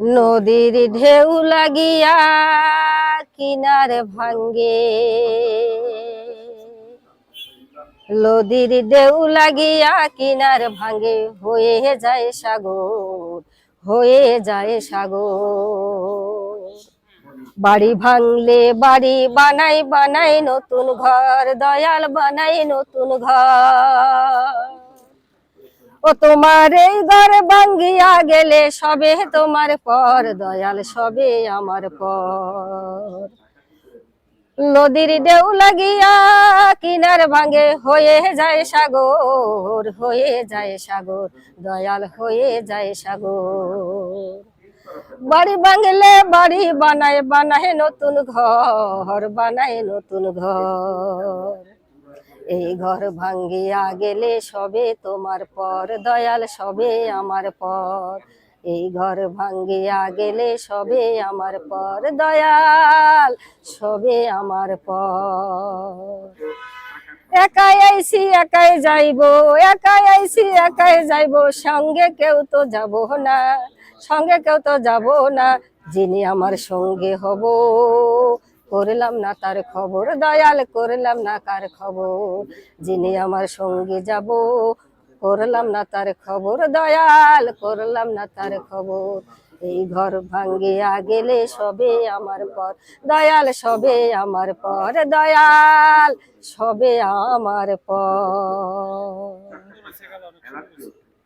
নদীর ঢেউ লাগিয়া কিনার ভাঙ্গে। নদীর ঢেউ লাগিয়া কিনার ভাঙ্গে হয়ে যায় সাগর, হয়ে যায় সাগর। বাড়ি ভাঙলে বাড়ি বানাই বানাই নতুন ঘর, দয়াল বানাই নতুন ঘর। ও তোমার এই ঘর ভাঙ্গিয়া গেলে সবে তোমার পর, দয়াল, সবে আমার পর। নদীর ঢেউ লাগিয়া কিনার ভাঙে হয়ে যায় সাগর, হয়ে যায় সাগর, দয়াল, হয়ে যায় সাগর। বাড়ি ভাঙলে বাড়ি বানায় বানায় নতুন ঘর, বানায় নতুন ঘর। এই ঘর ভাঙ্গিয়া গেলে সবে তোমার পর, দয়াল সবে আমার পর। এই ঘর ভাঙ্গিয়া গেলে সবে আমার পর, দয়াল সবে আমার পর। একাই আইছি একাই যাইব, একাই আইছি একাই যাইব, সঙ্গে কেউ তো যাব না, সঙ্গে কেউ তো যাব না, যিনি আমার সঙ্গে হব। করলাম না তার খবর, দয়াল করলাম না কার খবর, যিনি আমার সঙ্গে যাব করলাম না তার খবর, দয়াল করলাম না তার খবর। এই ঘর ভাঙ্গিয়া গেলে সবে আমার পর, দয়াল সবে আমার পর, দয়াল সবে আমার পর।